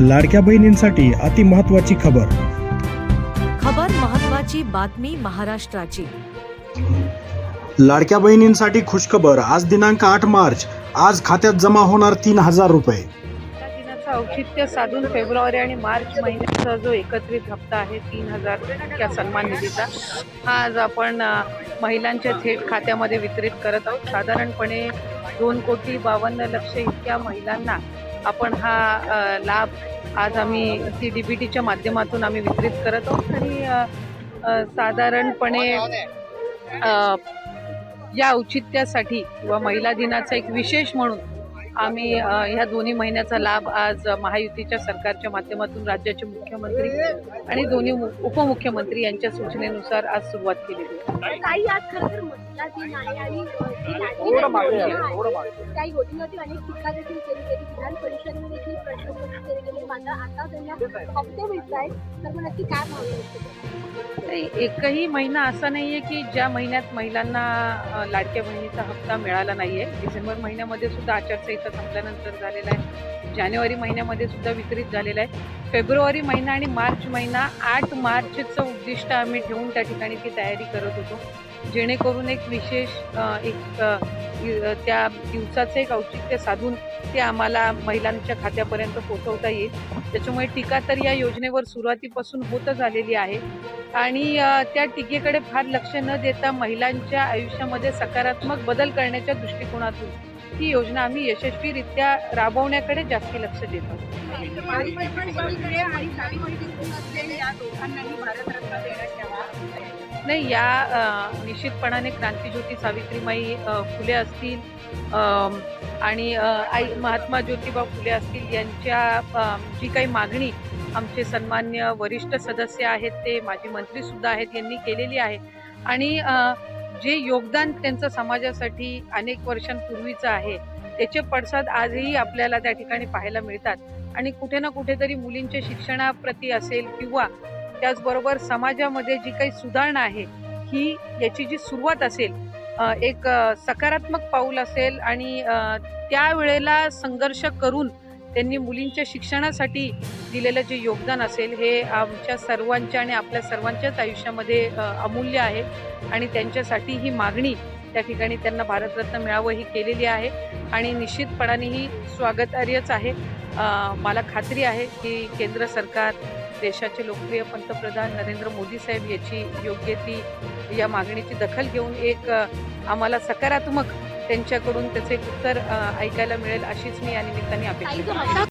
लाडक्या बहिणींसाठी अति महत्त्वाची खबर. खबर महत्वाची बातमी महाराष्ट्राची. लाडक्या बहिणींसाठी खुशखबर आज दिनांक आठ मार्च. आज खात्यात जमा होणार तीन हजार रुपये. या दिनाचं औचित्य साधून फेब्रुवारी आणि मार्च महिन्याचा जो एकत्रित हप्ता आहे तीन हजार या सन्मान निधीचा हा आज आपण महिलांच्या थेट खात्यामध्ये वितरित करत आहोत. साधारणपणे दोन कोटी बावन्न लक्ष इतक्या महिलांना आपण हा लाभ आज आम्ही सी डी बी टीच्या माध्यमातून आम्ही वितरित करत आहोत आणि साधारणपणे या औचित्यासाठी किंवा महिला दिनाचा एक विशेष म्हणून आम्ही ह्या दोन्ही महिन्याचा लाभ आज महायुतीच्या सरकारच्या माध्यमातून राज्याचे मुख्यमंत्री आणि दोन्ही उपमुख्यमंत्री यांच्या सूचनेनुसार आज सुरुवात केली एकही महिना असा नाहीये की ज्या महिन्यात महिलांना लाडक्या बहिणीचा हप्ता मिळाला नाहीये. डिसेंबर महिन्यामध्ये सुद्धा आचारसंहिता संपल्यानंतर झालेला आहे. जानेवारी महिन्यामध्ये सुद्धा वितरित झालेला आहे. फेब्रुवारी महिना आणि मार्च महिना आठ मार्चचं उद्दिष्ट आम्ही ठेवून त्या ठिकाणी ती तयारी करत होतो. जेणेकरून एक विशेष एक त्या दिवसाचं एक औचित्य साधून ते आम्हाला महिलांच्या खात्यापर्यंत पोहोचवता येईल. त्याच्यामुळे टीका तर या योजनेवर सुरुवातीपासून होतच आलेली आहे. आणि त्या टीकेकडे फार लक्ष न देता महिलांच्या आयुष्यामध्ये सकारात्मक बदल करण्याच्या दृष्टिकोनातून ही योजना आम्ही यशस्वीरित्या राबवण्याकडे जास्ती लक्ष देतो. नाही या निश्चितपणाने क्रांतीज्योती सावित्रीमाई फुले असतील आणि आई महात्मा ज्योतिबा फुले असतील यांच्या जी काही मागणी आमचे सन्मान्य वरिष्ठ सदस्य आहेत ते माजी मंत्री सुद्धा आहेत यांनी केलेली आहे. आणि जे योगदान त्यांचं समाजासाठी अनेक वर्षांपूर्वीचं आहे त्याचे पडसाद आजही आपल्याला त्या ठिकाणी पाहायला मिळतात. आणि कुठे ना कुठेतरी मुलींच्या शिक्षणाप्रती असेल किंवा त्याचबरोबर समाजामध्ये जी काही सुधारणा आहे ही याची जी सुरुवात असेल एक सकारात्मक पाऊल असेल आणि त्यावेळेला संघर्ष करून त्यांनी मुलींच्या शिक्षणासाठी दिलेलं जे योगदान असेल हे आमच्या सर्वांच्या आणि आपल्या सर्वांच्याच आयुष्यामध्ये अमूल्य आहे. आणि त्यांच्यासाठी ही मागणी त्या ठिकाणी त्यांना भारतरत्न मिळावं ही केलेली आहे. आणि निश्चितपणाने ही स्वागतार्हच आहे. मला खात्री आहे की केंद्र सरकार देशाचे लोकप्रिय पंतप्रधान नरेंद्र मोदी साहेब याची योग्य ती या मागणीची दखल घेऊन एक आम्हाला सकारात्मक त्यांच्याकडून त्याचे उत्तर ऐकायला मिळेल अशीच मी या निमित्ताने अपेक्षा